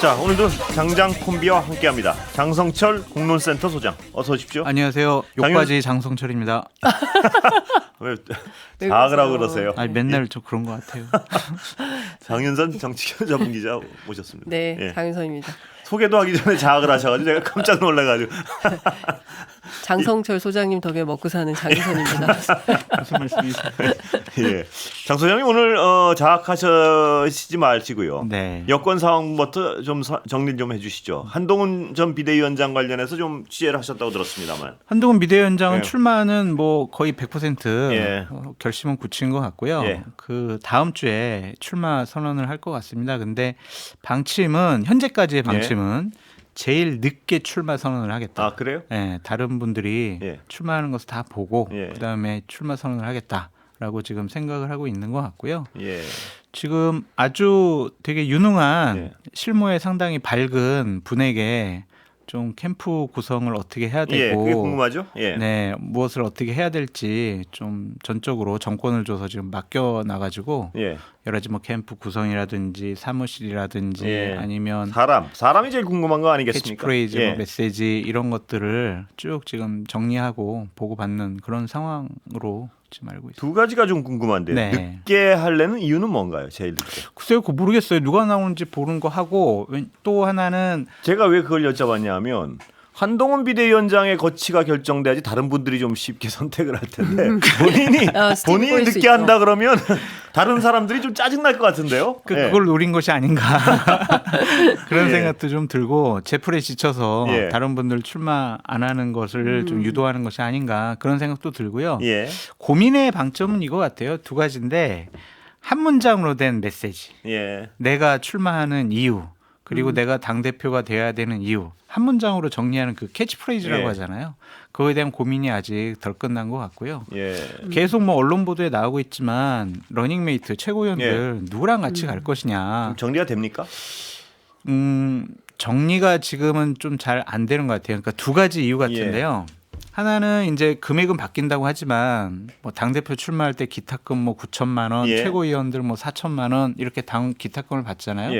자 오늘도 장장 콤비와 함께합니다. 장성철 공론센터 소장 어서 오십시오. 안녕하세요. 당연- 욕바지 장성철입니다. 왜왜 자학이라고 그러세요? 아니 맨날 좀 그런 것 같아요. 장윤선 정치교 전문 기자 모셨습니다. 네, 예. 장윤선입니다. 소개도 하기 전에 자학을 하셔가지고 제가 깜짝 놀라가지고 장성철 소장님 덕에 먹고 사는 장윤선입니다. 무슨 말씀이세요? 예. 장 소장님 오늘 어, 자학하시지 마시고요. 네. 여권 상황부터 좀 사- 정리 좀 해주시죠. 한동훈 전 비대위원장 관련해서 좀 취재를 하셨다고 들었습니다만. 한동훈 비대위원장은 예. 출마는 뭐 거의 100% 예. 어, 결심은 굳힌 것 같고요. 예. 그 다음 주에 출마 선언을 할 것 같습니다. 근데 방침은 현재까지의 방침은 제일 늦게 출마 선언을 하겠다. 아 그래요? 예, 다른 분들이 예. 출마하는 것을 다 보고 예. 그다음에 출마 선언을 하겠다라고 지금 생각을 하고 있는 것 같고요. 예. 지금 아주 되게 유능한 예. 실무에 상당히 밝은 분에게 좀 캠프 구성을 어떻게 해야 예. 되고 그게 궁금하죠? 예. 네 무엇을 어떻게 해야 될지 좀 전적으로 정권을 줘서 지금 맡겨 놔가지고 예. 여러 가지 뭐 캠프 구성이라든지 사무실이라든지 예. 아니면 사람 사람이 제일 궁금한 거 아니겠습니까? 캐치프레이즈, 예. 뭐 메시지 이런 것들을 쭉 지금 정리하고 보고받는 그런 상황으로 지금 알고 있습니다. 두 가지가 좀 궁금한데 네. 늦게 하려는 이유는 뭔가요? 제일 늦게. 글쎄요, 그 모르겠어요. 누가 나오는지 보는 거 하고 웬- 또 하나는 제가 왜 그걸 여쭤봤냐면 한동훈 비대위원장의 거치가 결정돼야지 다른 분들이 좀 쉽게 선택을 할 텐데 본인이 아, 스티브 본인이 늦게 있죠. 한다 그러면 다른 사람들이 좀 짜증 날 것 같은데요. 그, 예. 그걸 노린 것이 아닌가 그런 예. 생각도 좀 들고 제풀에 지쳐서 예. 다른 분들 출마 안 하는 것을 좀 유도하는 것이 아닌가 그런 생각도 들고요. 예. 고민의 방점은 이거 같아요. 두 가지인데 한 문장으로 된 메시지. 예. 내가 출마하는 이유 그리고 내가 당 대표가 돼야 되는 이유 한 문장으로 정리하는 그 캐치프레이즈라고 예. 하잖아요. 그거에 대한 고민이 아직 덜 끝난 것 같고요. 예. 계속 뭐 언론 보도에 나오고 있지만 러닝메이트 최고위원들 누구랑 같이 갈 것이냐. 좀 정리가 됩니까? 음, 정리가 지금은 좀 잘 안 되는 것 같아요. 그러니까 두 가지 이유 같은데요. 하나는 이제 금액은 바뀐다고 하지만 뭐당 대표 출마할 때 기타금 뭐 9천만 원, 예. 최고위원들 뭐 4천만 원 이렇게 당 기타금을 받잖아요.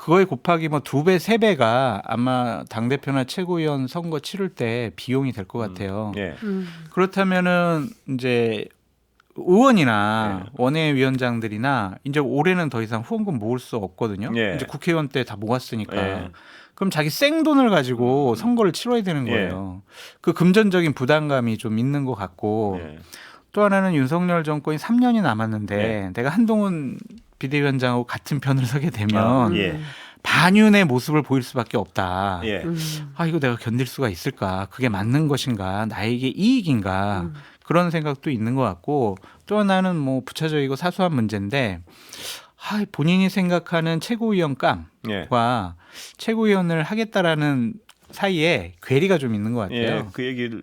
예. 그거에 곱하기 뭐 두 배, 세 배가 아마 당 대표나 최고위원 선거 치를 때 비용이 될 것 같아요. 예. 음. 그렇다면은 이제 의원이나 네. 원외위원장들이나 이제 올해는 더 이상 후원금 모을 수 없거든요. 예. 이제 국회의원 때 다 모았으니까. 예. 그럼 자기 생돈을 가지고 선거를 치러야 되는 예. 거예요. 그 금전적인 부담감이 좀 있는 것 같고 예. 또 하나는 윤석열 정권이 3년이 남았는데 네. 내가 한동훈 비대위원장하고 같은 편을 서게 되면 아, 예. 반윤의 모습을 보일 수밖에 없다. 예. 음. 아 이거 내가 견딜 수가 있을까? 그게 맞는 것인가? 나에게 이익인가? 음. 그런 생각도 있는 것 같고 또 하나는 뭐 부차적이고 사소한 문제인데 아, 본인이 생각하는 최고위원감과 예. 최고위원을 하겠다라는 사이에 괴리가 좀 있는 것 예. 같아요. 그 얘기를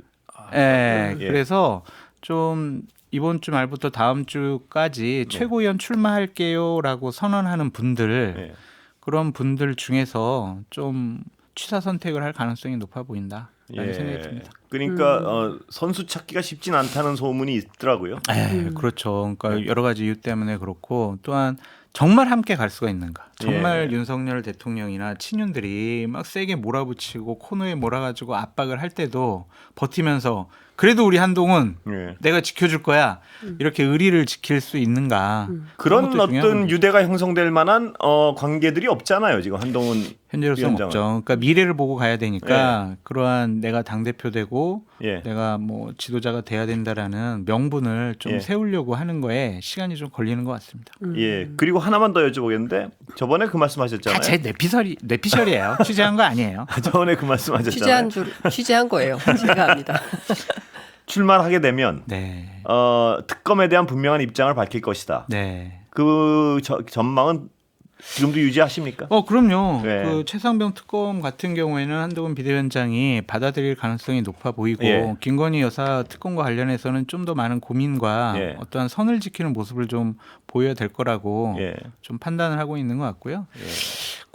예, 예. 그래서 좀 이번 주 말부터 다음 주까지 네. 최고위원 출마할게요라고 선언하는 분들 예. 그런 분들 중에서 좀 취사 선택을 할 가능성이 높아 보인다 라는 예. 생각이 듭니다. 그러니까 음. 어, 선수 찾기가 쉽진 않다는 소문이 있더라고요. 에 음. 그렇죠. 그러니까 네. 여러 가지 이유 때문에 그렇고 또한 정말 함께 갈 수가 있는가? 정말 예. 윤석열 대통령이나 친윤들이 막 세게 몰아붙이고 코너에 몰아가지고 압박을 할 때도 버티면서 그래도 우리 한동훈 예. 내가 지켜줄 거야 이렇게 의리를 지킬 수 있는가? 음. 그런 그것도 중요한 어떤 유대가 형성될 만한 어, 관계들이 없잖아요. 지금 한동훈 현재로서는 위원장은. 없죠. 그러니까 미래를 보고 가야 되니까 그러한 내가 당 대표 되고 예. 내가 뭐 지도자가 돼야 된다라는 명분을 좀 예. 세우려고 하는 거에 시간이 좀 걸리는 것 같습니다. 음. 예. 그리고 하나만 더 여쭤보겠는데 저번에 그 말씀하셨잖아요. 다제 뇌피셜이 뇌피셜이에요. 취재한 거 아니에요. 저번에 그 말씀하셨잖아요. 취재한 줄 취재한 거예요. 제가 합니다. 출마를 하게 되면 네, 어, 특검에 대한 분명한 입장을 밝힐 것이다. 네. 그 저- 전망은 지금도 유지하십니까? 어 그럼요. 네. 그 최상병 특검 같은 경우에는 한동훈 비대위원장이 받아들일 가능성이 높아 보이고 예. 김건희 여사 특검과 관련해서는 좀 더 많은 고민과 예. 어떠한 선을 지키는 모습을 좀 보여야 될 거라고 예. 좀 판단을 하고 있는 것 같고요.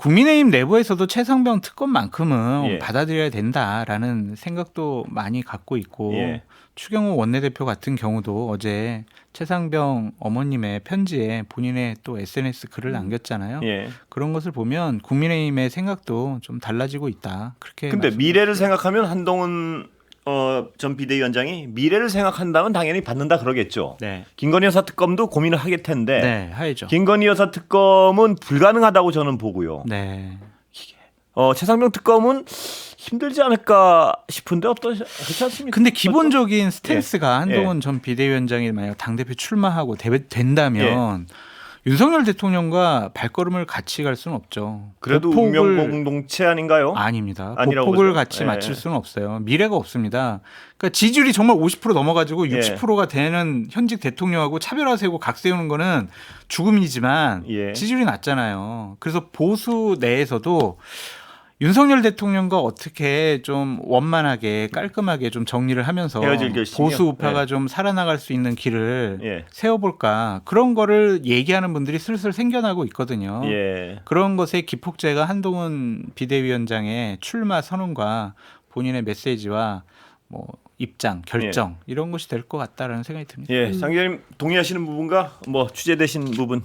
예. 국민의힘 내부에서도 최상병 특검만큼은 예. 받아들여야 된다라는 생각도 많이 갖고 있고 예. 추경호 원내대표 같은 경우도 어제 최상병 어머님의 편지에 본인의 또 SNS 글을 남겼잖아요. 예. 그런 것을 보면 국민의힘의 생각도 좀 달라지고 있다. 그렇게 근데 말씀- 미래를 생각하면 한동훈 어, 전 비대위원장이 미래를 생각한다면 당연히 받는다 그러겠죠. 네. 김건희 여사 특검도 고민을 하겠 텐데 네, 하이죠. 김건희 여사 특검은 불가능하다고 저는 보고요. 네. 어, 최상병 특검은 힘들지 않을까 싶은데 어떠 그렇지 않습니까? 근데 기본적인 스탠스가 예. 한동훈 전 비대위원장이 만약 당대표 출마하고 대- 된다면 윤석열 대통령과 발걸음을 같이 갈 수는 없죠. 그래도 보폭을- 운명 공동체 아닌가요? 아닙니다. 보폭을. 같이 예. 맞출 수는 없어요. 미래가 없습니다. 그러니까 지지율이 정말 50% 넘어가지고 예. 60%가 되는 현직 대통령하고 차별화 세우고 각 세우는 거는 죽음이지만 예. 지지율이 낮잖아요. 그래서 보수 내에서도 윤석열 대통령과 어떻게 좀 원만하게 깔끔하게 좀 정리를 하면서? 보수 우파가 예. 좀 살아나갈 수 있는 길을 예. 세워볼까 그런 거를 얘기하는 분들이 슬슬 생겨나고 있거든요. 예. 그런 것의 기폭제가 한동훈 비대위원장의 출마 선언과 본인의 메시지와 뭐 입장, 결정 이런 것이 될 것 같다라는 생각이 듭니다. 예, 장 기자님 동의하시는 부분과 뭐 취재되신 부분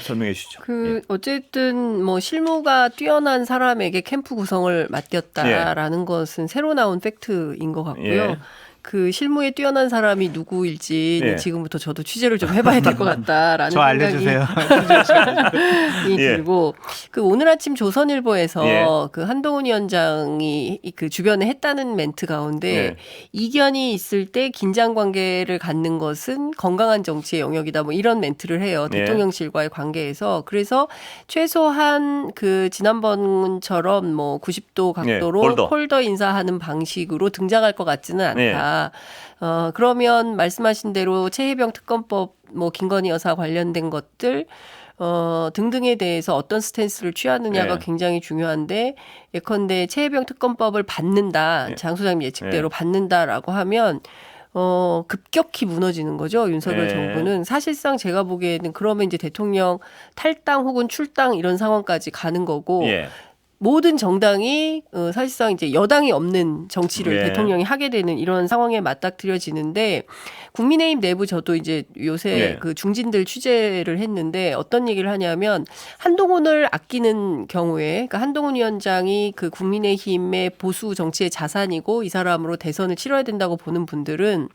설명해 주시죠. 그 어쨌든 뭐 실무가 뛰어난 사람에게 캠프 구성을 맡겼다라는 것은 새로 나온 팩트인 것 같고요. 예. 그 실무에 뛰어난 사람이 누구일지는 예. 지금부터 저도 취재를 좀 해봐야 될 것 같다라는 저 생각이 알려주세요. 이 예. 들고 그 오늘 아침 조선일보에서 예. 그 한동훈 위원장이 그 주변에 했다는 멘트 가운데 예. 이견이 있을 때 긴장 관계를 갖는 것은 건강한 정치의 영역이다 뭐 이런 멘트를 해요 예. 대통령실과의 관계에서 그래서 최소한 그 지난번처럼 뭐 90도 각도로 예, 홀더. 홀더 인사하는 방식으로 등장할 것 같지는 않다. 어 그러면 말씀하신 대로 최혜병 특검법 뭐 김건희 여사 관련된 것들 어, 등등에 대해서 어떤 스탠스를 취하느냐가 네. 굉장히 중요한데 예컨대 최혜병 특검법을 받는다 네. 장 소장님 예측대로 받는다라고 하면 어, 급격히 무너지는 거죠 윤석열 네. 정부는 사실상 제가 보기에는 그러면 이제 대통령 탈당 혹은 출당 이런 상황까지 가는 거고 예. 모든 정당이 어, 사실상 이제 여당이 없는 정치를 예. 대통령이 하게 되는 이런 상황에 맞닥뜨려지는데 국민의힘 내부 저도 이제 요새 예. 그 중진들 취재를 했는데 어떤 얘기를 하냐면 한동훈을 아끼는 경우에 그러니까 한동훈 위원장이 그 국민의힘의 보수 정치의 자산이고 이 사람으로 대선을 치러야 된다고 보는 분들은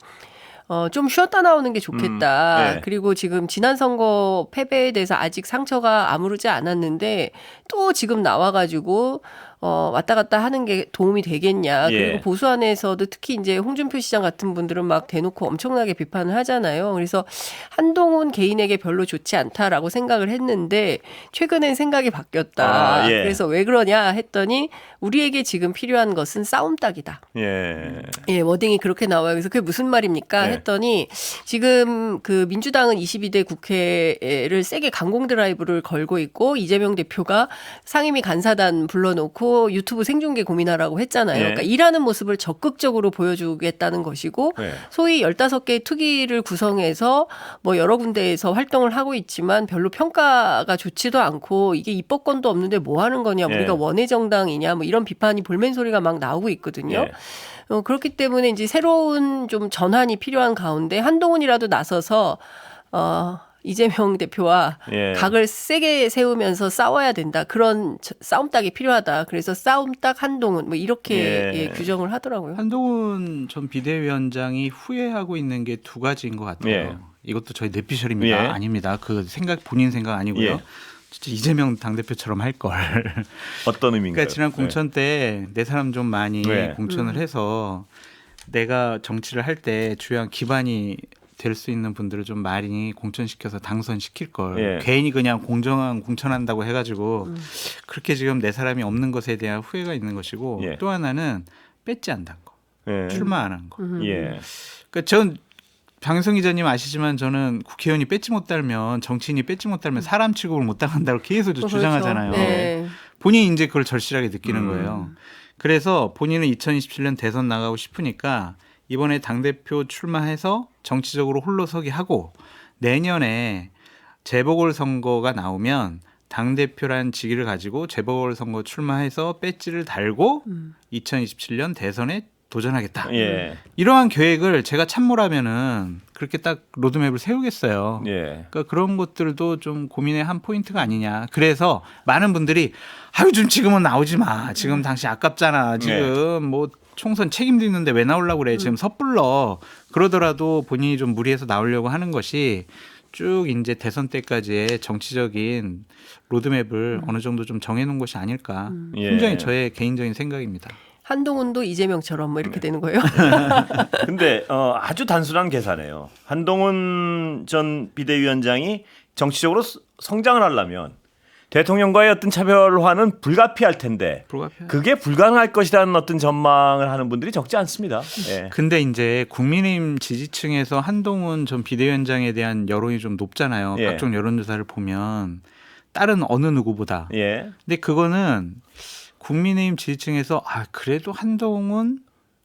어, 좀 쉬었다 나오는 게 좋겠다. 음, 네. 그리고 지금 지난 선거 패배에 대해서 아직 상처가 아무르지 않았는데 또 지금 나와가지고 어, 왔다 갔다 하는 게 도움이 되겠냐. 예. 그리고 보수 안에서도 특히 이제 홍준표 시장 같은 분들은 막 대놓고 엄청나게 비판을 하잖아요. 그래서 한동훈 개인에게 별로 좋지 않다라고 생각을 했는데 최근엔 생각이 바뀌었다. 아, 예. 그래서 왜 그러냐 했더니 우리에게 지금 필요한 것은 싸움닭이다. 예. 예, 워딩이 그렇게 나와요. 그래서 그게 무슨 말입니까? 네. 했더니 지금 그 민주당은 22대 국회를 세게 강공 드라이브를 걸고 있고 이재명 대표가 상임위 간사단 불러놓고 유튜브 생중계 고민하라고 했잖아요. 네. 그러니까 일하는 모습을 적극적으로 보여주겠다는 것이고 네. 소위 15개의 특위를 구성해서 뭐 여러 군데에서 활동을 하고 있지만 별로 평가가 좋지도 않고 이게 입법권도 없는데 뭐 하는 거냐. 네. 우리가 원외 정당이냐. 뭐 이런 비판이 볼멘 소리가 막 나오고 있거든요. 예. 어, 그렇기 때문에 이제 새로운 좀 전환이 필요한 가운데 한동훈이라도 나서서 어, 이재명 대표와 예. 각을 세게 세우면서 싸워야 된다. 그런 저- 싸움닭이 필요하다. 그래서 싸움닭 한동훈 뭐 이렇게 예. 예, 규정을 하더라고요. 한동훈 전 비대위원장이 후회하고 있는 게 두 가지인 것 같아요. 예. 이것도 저희 내피셜입니다. 예. 아닙니다. 그 생각 본인 생각 아니고요. 예. 진짜 이재명 당 대표처럼 할 걸. 어떤 의미인가요? 그러니까 지난 공천 때 내 사람 좀 많이 네. 공천을 해서 내가 정치를 할 때 주요한 기반이 될 수 있는 분들을 좀 많이 공천시켜서 당선시킬 걸 예. 괜히 그냥 공정한 공천한다고 해가지고 그렇게 지금 내 사람이 없는 것에 대한 후회가 있는 것이고 예. 또 하나는 뺏지 않는 거 네. 출마 안 한 거. 음. 예. 그러니까 전 방송 기자님 아시지만 저는 국회의원이 뺏지 못 달면 정치인이 뺏지 못 달면 사람 취급을 못 당한다고 계속 그렇죠. 주장하잖아요. 네. 본인이 이제 그걸 절실하게 느끼는 음. 거예요. 그래서 본인은 2027년 대선 나가고 싶으니까 이번에 당대표 출마해서 정치적으로 홀로 서기 하고 내년에 재보궐 선거가 나오면 당 대표란 직위를 가지고 재보궐선거 출마해서 배지를 달고 음. 2027년 대선에 도전하겠다. 예. 이러한 계획을 제가 참모라면은 그렇게 딱 로드맵을 세우겠어요. 예. 그러니까 그런 것들도 좀 고민의 한 포인트가 아니냐. 그래서 많은 분들이 아유 좀 지금은 나오지 마. 지금 당시 아깝잖아. 지금 뭐 총선 책임도 있는데 왜 나오려고 그래. 지금 섣불러. 그러더라도 본인이 좀 무리해서 나오려고 하는 것이 쭉 이제 대선 때까지의 정치적인 로드맵을 어느 정도 좀 정해놓은 것이 아닐까. 예. 굉장히 저의 개인적인 생각입니다. 한동훈도 이재명처럼 뭐 네. 이렇게 되는 거예요. 근데 어, 아주 단순한 계산이에요. 한동훈 전 비대위원장이 정치적으로 스- 성장을 하려면 대통령과의 어떤 차별화는 불가피할 텐데 불가피하죠. 그게 불가능할 것이라는 어떤 전망을 하는 분들이 적지 않습니다. 예. 근데 이제 국민의힘 지지층에서 한동훈 전 비대위원장에 대한 여론이 좀 높잖아요. 예. 각종 여론조사를 보면 다른 어느 누구보다. 예. 근데 그거는 국민의힘 지지층에서 아 그래도 한동훈,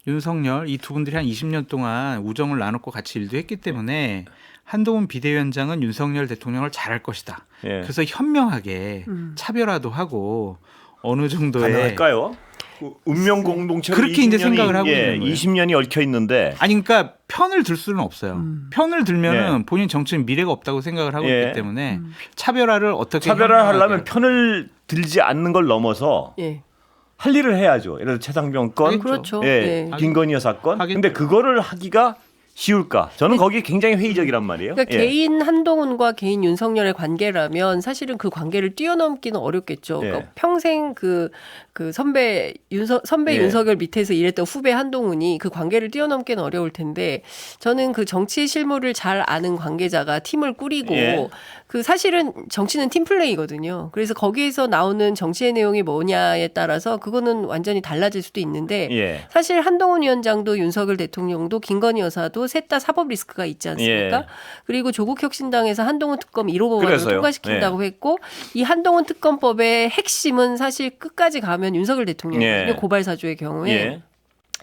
윤석열 이 두 분들이 한 20년 동안 우정을 나눴고 같이 일도 했기 때문에 한동훈 비대위원장은 윤석열 대통령을 잘할 것이다. 예. 그래서 현명하게 음. 차별화도 하고 어느 정도의 가능할까요? 그 운명 공동체로 그렇게 이제 20년이 생각을 하고 예, 있는 거예요. 20년이 얽혀 있는데 아니 그러니까 편을 들 수는 없어요. 음. 편을 들면은 본인 정치는 미래가 없다고 생각을 하고 예. 있기 때문에 음. 차별화를 어떻게 차별화를 하려면 편을 들지 않는 걸 넘어서 예. 할 일을 해야죠. 예를 들어 최상병 건, 하겠죠. 그렇죠. 예, 예. 김건희 여사 건. 하겠죠. 근데 그거를 하기가 쉬울까? 저는 거기 굉장히 회의적이란 말이에요. 그러니까 예. 개인 한동훈과 개인 윤석열의 관계라면 사실은 그 관계를 뛰어넘기는 어렵겠죠. 그러니까 예. 평생 그, 그 선배 윤석 선배 예. 윤석열 밑에서 일했던 후배 한동훈이 그 관계를 뛰어넘기는 어려울 텐데 저는 그 정치 실무를 잘 아는 관계자가 팀을 꾸리고 예. 그 사실은 정치는 팀 플레이거든요. 그래서 거기에서 나오는 정치의 내용이 뭐냐에 따라서 그거는 완전히 달라질 수도 있는데 예. 사실 한동훈 위원장도 윤석열 대통령도 김건희 여사도 셋 다 사법 리스크가 있지 않습니까? 예. 그리고 조국 혁신당에서 한동훈 특검 1호 법안을. 통과시킨다고 했고 이 한동훈 특검법의 핵심은 사실 끝까지 가면 윤석열 대통령이거든요. 예. 고발 사주의 경우에 예.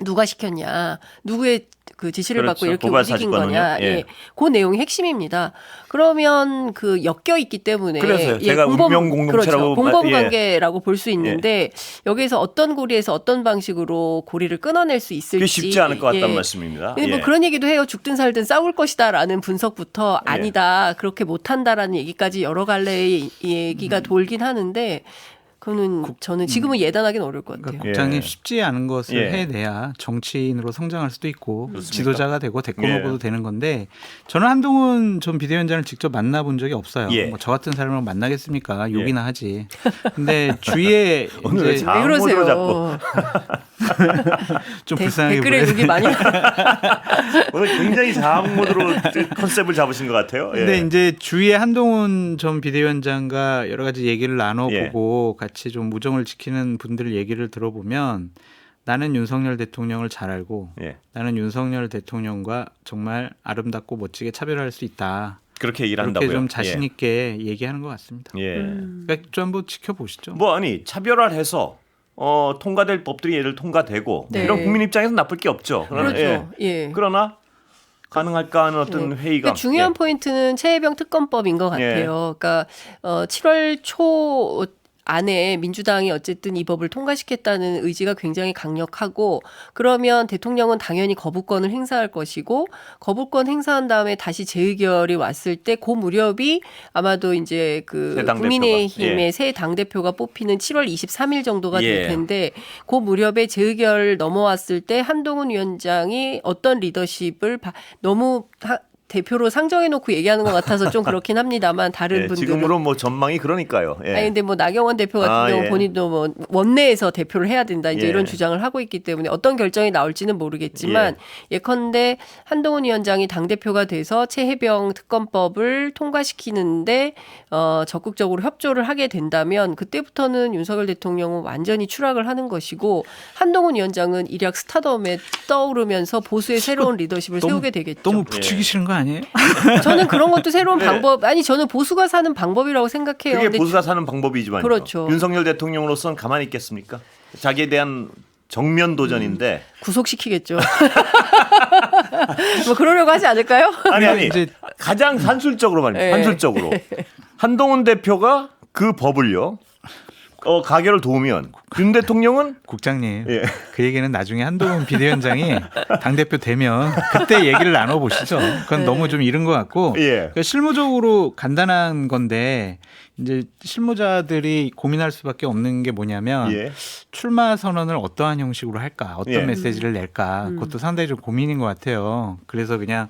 누가 시켰냐, 누구의 그 지시를 그렇죠. 받고 이렇게 움직인. 거냐, 예. 예, 그 내용이 핵심입니다. 그러면 그 엮여 있기 때문에 그래서요. 예, 제가 운명 공동체라고 그렇죠. 공범 말- 예. 관계라고 볼 수 있는데 여기에서 어떤 고리에서 어떤 방식으로 고리를 끊어낼 수 있을지 그게 쉽지 않을 것 같다는 예. 말씀입니다. 근데 뭐 예. 그런 얘기도 해요. 죽든 살든 싸울 것이다라는 분석부터 예. 아니다. 그렇게 못한다라는 얘기까지 여러 갈래의 음. 얘기가 돌긴 하는데 그거는 저는 지금은 예단하기는 어려울 것 같아요. 그러니까 국장님 예. 쉽지 않은 것을 예. 해내야 정치인으로 성장할 수도 있고 그렇습니까? 지도자가 되고 대권 예. 후보도 되는 건데 저는 한동훈 전 비대위원장을 직접 만나본 적이 없어요. 예. 뭐저 같은 사람을 만나겠습니까? 욕이나 하지. 근데 주위에 오늘 왜 이제 자- 왜 그러세요? 좀 데- 불쌍하게 댓글에 보여요. 욕이 많이 오늘 굉장히 자학 모드로 컨셉을 잡으신 것 같아요. 예. 근데 이제 주위에 한동훈 전 비대위원장과 여러 가지 얘기를 나눠보고 예. 같이 좀 우정을 지키는 분들 얘기를 들어보면 나는 윤석열 대통령을 잘 알고 예. 나는 윤석열 대통령과 정말 아름답고 멋지게 차별할 수 있다. 그렇게 얘기를 이렇게 한다고요. 좀 자신 있게 얘기하는 것 같습니다. 예. 예. 음. 그러니까 좀 한번 지켜보시죠. 뭐 아니 차별화를 해서 어, 통과될 법들이 예를 통과되고 네. 이런 국민 입장에서 나쁠 게 없죠. 그러나, 그렇죠. 예. 예. 그러나 가능할까 하는 어떤 회의가 그 중요한 예. 포인트는 최혜병 특검법인 것 예. 같아요. 그러니까 어 7월 초 안에 민주당이 어쨌든 이 법을 통과시켰다는 의지가 굉장히 강력하고 그러면 대통령은 당연히 거부권을 행사할 것이고 거부권 행사한 다음에 다시 재의결이 왔을 때 그 무렵이 아마도 이제 그. 국민의힘의 예. 새 당 대표가 뽑히는 7월 23일 정도가 예. 될 텐데 그 무렵에 재의결 넘어왔을 때 한동훈 위원장이 어떤 리더십을 바- 너무 하- 대표로 상정해 놓고 얘기하는 것 같아서 좀 그렇긴 합니다만 다른 예, 분들은 지금으로 뭐 전망이 그러니까요. 예. 아니 근데 뭐 나경원 대표 같은 아, 경우 예. 본인도 뭐 원내에서 대표를 해야 된다 이제 예. 이런 주장을 하고 있기 때문에 어떤 결정이 나올지는 모르겠지만 예. 컨대 한동훈 위원장이 당 대표가 돼서 최혜병 특검법을 통과시키는데 어 적극적으로 협조를 하게 된다면 그때부터는 윤석열 대통령은 완전히 추락을 하는 것이고 한동훈 위원장은 일약 스타덤에 떠오르면서 보수의 새로운 리더십을 너무- 세우게 되겠죠. 너무 붙이기 싫은 거 아니에요? 저는 그런 것도 새로운 네. 방법 아니 저는 보수가 사는 방법이라고 생각해요. 그게 근데 보수가 사는 방법이지만 그렇죠. 윤석열 대통령으로서는 가만히 있겠습니까? 자기에 대한 정면 도전인데 구속시키겠죠. 뭐 그러려고 하지 않을까요? 아니 아니 이제- 가장 산술적으로 말입니다. 예. 산술적으로 한동훈 대표가 그 법을요. 어 가결을 도우면 윤 대통령은 국장님 예. 그 얘기는 나중에 한동훈 비대위원장이 당 대표 되면 그때 얘기를 나눠 보시죠. 그건 네. 너무 좀 이른 것 같고 예. 그러니까 실무적으로 간단한 건데 이제 실무자들이 고민할 수밖에 없는 게 뭐냐면 예. 출마 선언을 어떠한 형식으로 할까, 어떤 예. 메시지를 낼까, 음. 그것도 상당히 좀 고민인 것 같아요. 그래서 그냥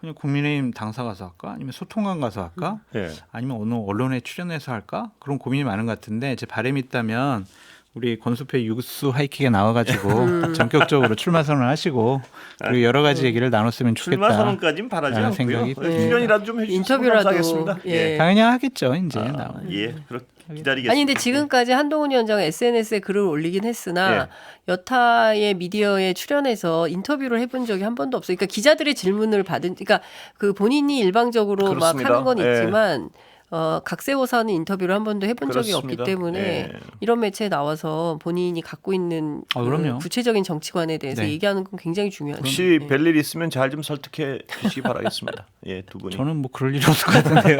그냥 국민의힘 당사 가서 할까, 아니면 소통관 가서 할까, 예. 아니면 어느 언론에 출연해서 할까? 그런 고민이 많은 것 같은데 제 바람이 있다면 우리 권수표 유스 하이킥에 나와가지고 음. 전격적으로 출마 선언을 하시고 그리고 여러 가지 얘기를 나눴으면 좋겠다. 출마 선언까지는 바라지 않고요. 생각이 어, 듭니다. 출연이라도 좀 해주시면 인터뷰라도, 감사하겠습니다. 예. 당연히 하겠죠 이제 아, 나와. 예. 그렇 기다리겠습니다. 아니 근데 지금까지 한동훈 위원장은 SNS에 글을 올리긴 했으나 예. 여타의 미디어에 출연해서 인터뷰를 해본 적이 한 번도 없어요. 그러니까 기자들의 질문을 받은, 그러니까 그 본인이 일방적으로 그렇습니다. 막 하는 건 예. 있지만. 어, 각세워서 하는 인터뷰를 한 번도 해본 적이 그렇습니다. 없기 때문에 예. 이런 매체에 나와서 본인이 갖고 있는 아, 그. 구체적인 정치관에 대해서 네. 얘기하는 건 굉장히 중요하죠. 혹시 예. 뵐일 있으면 잘 좀 설득해 주시기 바라겠습니다. 예, 두 분이. 저는 뭐 그럴 일 없을 것 같은데요.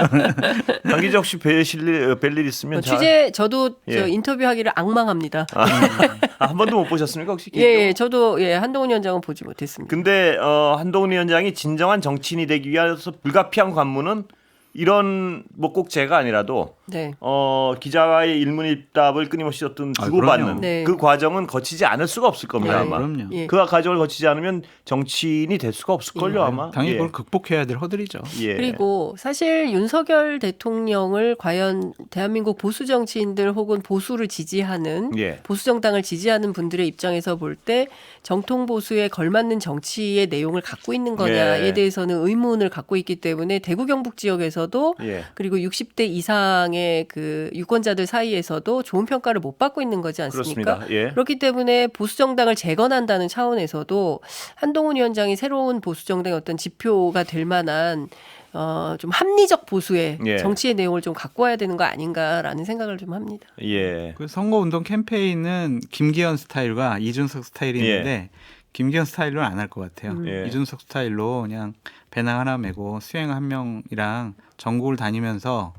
강 기자 혹시 뵈실 일, 뵐일 있으면 어, 잘. 취재 저도 저 예. 인터뷰하기를 악망합니다. 아, 한 번도 못 보셨습니까 혹시? 예, 예, 저도 예, 한동훈 위원장은 보지 못했습니다. 근데 어, 한동훈 위원장이 진정한 정치인이 되기 위해서 불가피한 관문은 이런 뭐 꼭 제가 아니라도 네. 어, 기자와의 일문일답을 끊임없이 어떤 아, 주고받는 그럼요. 네. 그 과정은 거치지 않을 수가 없을 겁니다 네, 아마. 그럼요. 예. 그 과정을 거치지 않으면 정치인이 될 수가 없을걸요 아마. 당연히 예. 그걸 극복해야 될 허들이죠. 예. 그리고 사실 윤석열 대통령을 과연 대한민국 보수 정치인들 혹은 보수를 지지하는 예. 보수 정당을 지지하는 분들의 입장에서 볼 때 정통 보수에 걸맞는 정치의 내용을 갖고 있는 거냐에 예. 대해서는 의문을 갖고 있기 때문에 대구 경북 지역에서 도 예. 그리고 60대 이상의 그 유권자들 사이에서도 좋은 평가를 못 받고 있는 거지 않습니까? 그렇습니다. 예. 그렇기 때문에 보수 정당을 재건한다는 차원에서도 한동훈 위원장이 새로운 보수 정당의 어떤 지표가 될 만한 어, 좀 합리적 보수의 예. 정치의 내용을 좀 갖고 와야 되는 거 아닌가라는 생각을 좀 합니다. 예. 그 선거운동 캠페인은 김기현 스타일과 이준석 스타일이 있는데 김기현 스타일로는 안 할 것 같아요. 음. 예. 이준석 스타일로 그냥 배낭 하나 메고 수행 한 명이랑 전국을 다니면서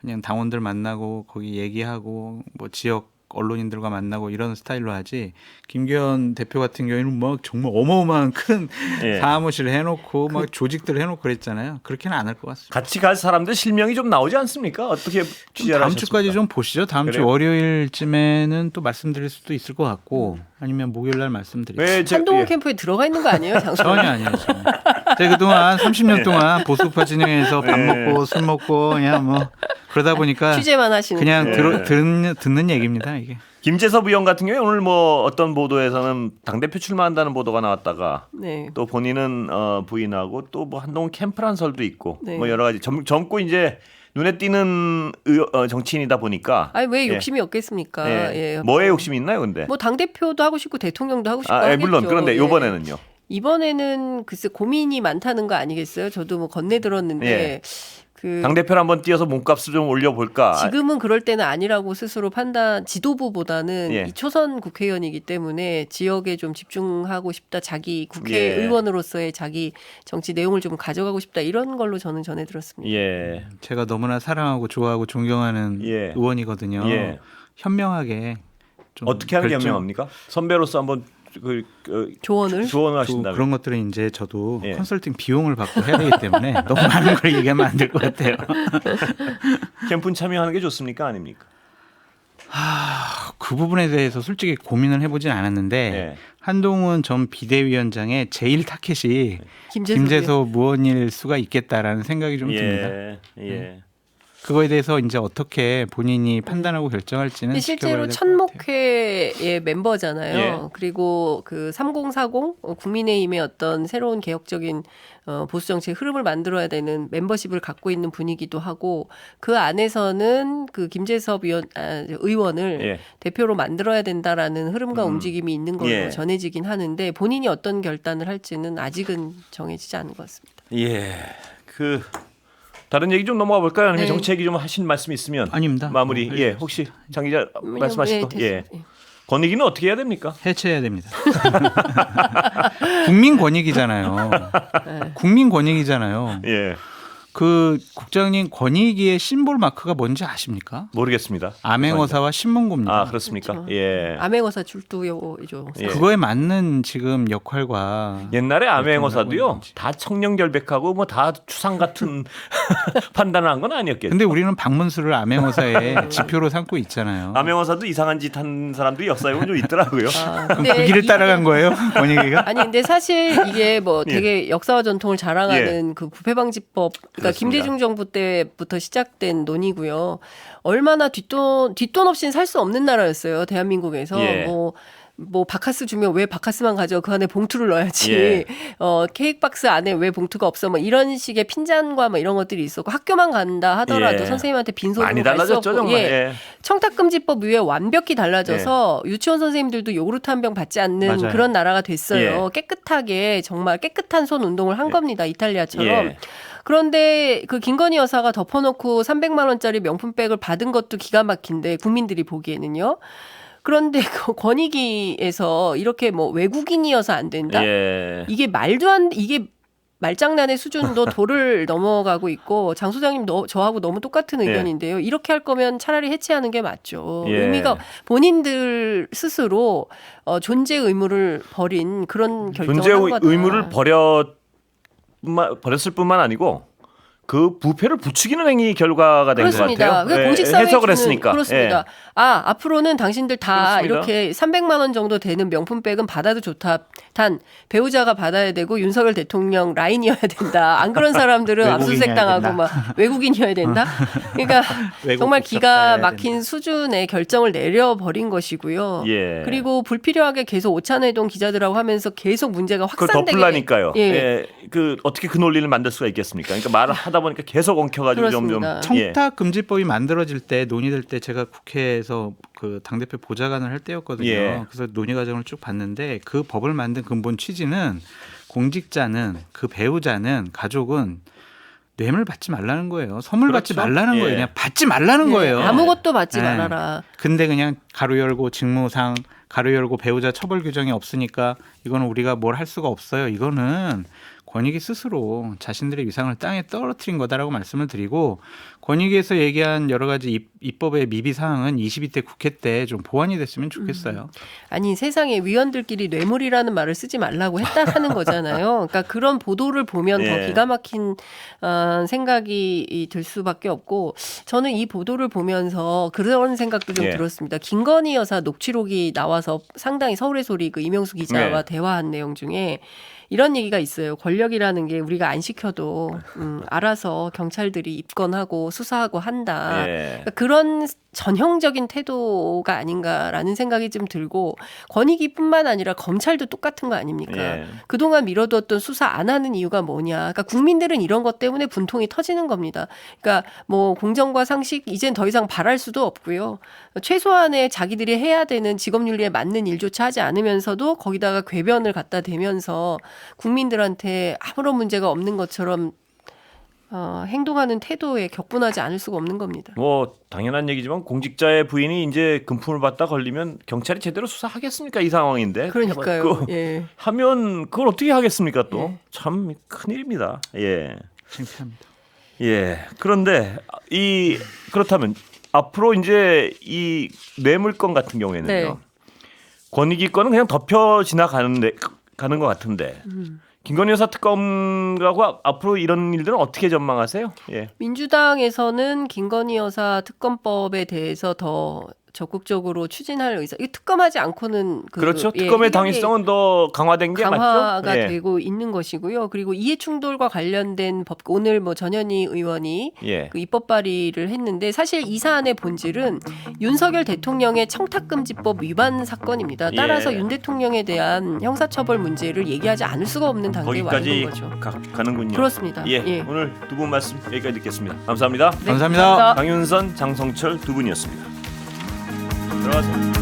그냥 당원들 만나고 거기 얘기하고 뭐 지역 언론인들과 만나고 이런 스타일로 하지 김기현 대표 같은 경우에는 막 정말 어마어마한 큰 예. 사무실 해놓고 막 조직들 해놓고 그랬잖아요. 그렇게는 안 할 것 같습니다. 같이 갈 사람들 실명이 좀 나오지 않습니까? 어떻게 좀 취재를 다음 하셨습니까? 주까지 좀 보시죠. 다음 주 그래요? 월요일쯤에는 또 말씀드릴 수도 있을 것 같고 아니면 목요일 날 말씀드릴게요. 왜 제, 한동훈 예. 캠프에 들어가 있는 거 아니에요, 장소? 전혀 아니에요. 전혀. 제가 그동안 30년 동안 보수파 진영에서 밥 예. 먹고 술 먹고 그냥 뭐 그러다 보니까 취재만 하시는. 그냥 예. 들어, 듣는, 듣는 얘기입니다. 이게. 김재섭 의원 같은 경우에 오늘 뭐 어떤 보도에서는 당 대표 출마한다는 보도가 나왔다가 네. 또 본인은 어, 부인하고 또 뭐 한동훈 캠프란 설도 있고 네. 뭐 여러 가지 젊, 젊고 이제 눈에 띄는 의, 어, 정치인이다 보니까 아니 왜 예. 욕심이 없겠습니까? 예. 예. 뭐에 욕심이 있나요, 근데? 뭐 당 대표도 하고 싶고 대통령도 하고 싶고 아, 예. 물론 그런데 예. 요번에는요. 이번에는 글쎄 고민이 많다는 거 아니겠어요? 저도 뭐 건네 들었는데 예. 그 당 대표를 한번 띄어서 몸값을 좀 올려 볼까? 지금은 그럴 때는 아니라고 스스로 판단 지도부보다는 예. 이 초선 국회의원이기 때문에 지역에 좀 집중하고 싶다 자기 예. 국회의원으로서의 자기 정치 내용을 좀 가져가고 싶다 이런 걸로 저는 전해 들었습니다. 예. 제가 너무나 사랑하고 좋아하고 존경하는 예. 의원이거든요. 예. 현명하게 좀 어떻게 하는 게 결정- 현명합니까? 선배로서 한번 그, 그 조언을 조언을 또 하신다면 그런 것들은 이제 저도 예. 컨설팅 비용을 받고 해야 되기 때문에 너무 많은 걸 얘기하면 안 될 것 같아요. 캠프 참여하는 게 좋습니까, 아닙니까? 그 부분에 대해서 솔직히 고민을 해보진 않았는데 예. 한동훈 전 비대위원장의 제일 타켓이 김재섭, 김재섭 무원일 수가 있겠다라는 생각이 좀 듭니다. 예. 예. 그거에 대해서 이제 어떻게 본인이 판단하고 결정할지는 실제로. 천목회의 멤버잖아요. 예. 그리고 그 3040 어, 국민의힘의 어떤 새로운 개혁적인 어, 보수 정치의 흐름을 만들어야 되는 멤버십을 갖고 있는 분이기도 하고 그 안에서는 그 김재섭 의원, 아, 의원을 예. 대표로 만들어야 된다라는 흐름과 음. 움직임이 있는 걸로 예. 전해지긴 하는데 본인이 어떤 결단을 할지는 아직은 정해지지 않은 것 같습니다. 예. 그 다른 얘기 좀 넘어가 볼까요? 아니면 네. 정치 얘기 좀 하신 말씀 있으면 아닙니다. 마무리. 뭐, 예. 혹시 장 기자 말씀하실 거. 예, 예. 권익위는 어떻게 해야 됩니까? 해체해야 됩니다. 국민 권익이잖아요. 네. 국민 권익이잖아요. 예. 그 국장님 권익위의 심볼 마크가 뭔지 아십니까? 모르겠습니다. 암행어사와 신문고입니다. 아 그렇습니까? 그렇죠. 예. 암행어사 출두요죠. 예. 그거에 맞는 지금 역할과 옛날에 암행어사도요. 다 청렴결백하고 뭐 다 추상 같은 판단을 한 건 아니었겠죠. 근데 우리는 박문수를 암행어사의 지표로 삼고 있잖아요. 암행어사도 이상한 짓 한 사람도 역사에 좀 있더라고요. 아, 그럼 그 길을 이- 따라간 거예요, 권익위가? 아니 근데 사실 이게 뭐 예. 되게 역사와 전통을 자랑하는 그 부패방지법 그러니까 그렇습니다. 김대중 정부 때부터 시작된 논의고요. 얼마나 뒷돈 뒷돈 없이는 살 수 없는 나라였어요. 대한민국에서 예. 뭐. 뭐 바카스 주면 왜 바카스만 가져 그 안에 봉투를 넣어야지 예. 어 케이크 박스 안에 왜 봉투가 없어 뭐 이런 식의 핀잔과 뭐 이런 것들이 있었고 학교만 간다 하더라도 예. 선생님한테 빈손으로 많이 달라졌죠 정말. 예. 예. 청탁금지법 위에 완벽히 달라져서 유치원 선생님들도 요구르트 한 병 받지 않는 맞아요. 그런 나라가 됐어요. 예. 깨끗하게 정말 깨끗한 손 운동을 한 겁니다. 이탈리아처럼. 예. 그런데 그 김건희 여사가 덮어놓고 300만 원짜리 명품백을 받은 것도 기가 막힌데 국민들이 보기에는요. 그런데 그 권익위에서 이렇게 뭐 외국인이어서 안 된다. 예. 이게 말도 안 이게 말장난의 수준도 도를 넘어가고 있고 장 소장님 너, 저하고 너무 똑같은 예. 의견인데요. 이렇게 할 거면 차라리 해체하는 게 맞죠. 예. 의미가 본인들 스스로 어, 존재 의무를 버린 그런 결정을 존재 한 거다. 의무를 버렸 버렸을 뿐만 아니고 그 부패를 부추기는 행위 결과가 된 것. 같아요. 그 예, 공직사회 해석을 주는- 했으니까. 그렇습니다. 예. 아 앞으로는 당신들 다 그렇습니다. 이렇게 300만 원 정도 되는 명품백은 받아도 좋다. 단 배우자가 받아야 되고 윤석열 대통령 라인이어야 된다. 안 그런 사람들은 압수수색 당하고. 막 외국인이어야 된다. 그러니까 정말 기가 막힌. 수준의 결정을 내려 버린 것이고요. 예. 그리고 불필요하게 계속 오찬회동 기자들하고 하면서 계속 문제가 그걸 확산되게 덮으려니까요. 예. 예. 그 어떻게 그 논리를 만들 수가 있겠습니까? 그러니까 말을 하다 보니까 계속 엉켜가지고 점점 그렇습니다. 예. 청탁 금지법이 만들어질 때 논의될 때 제가 국회에서 그 당대표 보좌관을 할 때였거든요. 예. 그래서 논의 과정을 쭉 봤는데 그 법을 만든 근본 취지는 공직자는 그 배우자는 가족은 뇌물 받지 말라는 거예요. 선물 받지 그렇죠. 말라는 예. 거예요. 그냥 받지 말라는 네, 거예요. 아무것도 받지 예. 말아라. 근데 그냥 가로 열고 직무상 가로 열고 배우자 처벌 규정이 없으니까 이거는 우리가 뭘 할 수가 없어요. 이거는 권익위 스스로 자신들의 위상을 땅에 떨어뜨린 거다라고 말씀을 드리고 권익위에서 얘기한 여러 가지 입, 입법의 미비 사항은 22대 국회 때 좀 보완이 됐으면 좋겠어요. 아니 세상에 위원들끼리 뇌물이라는 말을 쓰지 말라고 했다는 거잖아요. 그러니까 그런 보도를 보면 예. 더 기가 막힌 어, 생각이 이들 수밖에 없고 저는 이 보도를 보면서 그런 생각도 좀 예. 들었습니다. 김건희 여사 녹취록이 나와서 상당히 서울의 소리 그 이명수 기자와 네. 대화한 내용 중에 이런 얘기가 있어요. 권력이라는 게 우리가 안 시켜도 음, 알아서 경찰들이 입건하고 수사하고 한다. 예. 그러니까 그런 전형적인 태도가 아닌가라는 생각이 좀 들고 권익위뿐만 아니라 검찰도 똑같은 거 아닙니까? 예. 그동안 미뤄두었던 수사 안 하는 이유가 뭐냐? 그러니까 국민들은 이런 것 때문에 분통이 터지는 겁니다. 그러니까 뭐 공정과 상식 이젠 더 이상 바랄 수도 없고요. 최소한의 자기들이 해야 되는 직업윤리에 맞는 일조차 하지 않으면서도 거기다가 궤변을 갖다 대면서 국민들한테 아무런 문제가 없는 것처럼 어, 행동하는 태도에 격분하지 않을 수가 없는 겁니다. 뭐 당연한 얘기지만 공직자의 부인이 이제 금품을 받다 걸리면 경찰이 제대로 수사하겠습니까 이 상황인데 그러니까요. 그 예. 하면 그걸 어떻게 하겠습니까 또 예. 참 큰일입니다. 예. 창피합니다. 예. 그런데 이 그렇다면 앞으로 이제 이 뇌물건 같은 경우에는요. 네. 권익위 건은 그냥 덮여 지나가는데 가는 것 같은데 음. 김건희 여사 특검하고 앞- 앞으로 이런 일들은 어떻게 전망하세요? 예. 민주당에서는 김건희 여사 특검법에 대해서 더 적극적으로 추진할 의사. 이 특검하지 않고는 그, 그, 렇죠 예, 특검의 당위성은 더 강화된 게 강화가 맞죠? 예. 되고 있는 것이고요. 그리고 이해 충돌과 관련된 법 오늘 뭐 전현희 의원이 예. 그 입법 발의를 했는데 사실 이 사안의 본질은 윤석열 대통령의 청탁금지법 위반 사건입니다. 따라서 예. 윤 대통령에 대한 형사처벌 문제를 얘기하지 않을 수가 없는 단계에 와 있는 거죠. 가, 가는군요. 그렇습니다. 예. 예. 오늘 두 분 말씀 여기까지 듣겠습니다. 감사합니다. 네, 감사합니다. 감사합니다. 강윤선, 장성철 두 분이었습니다. 들어가세요.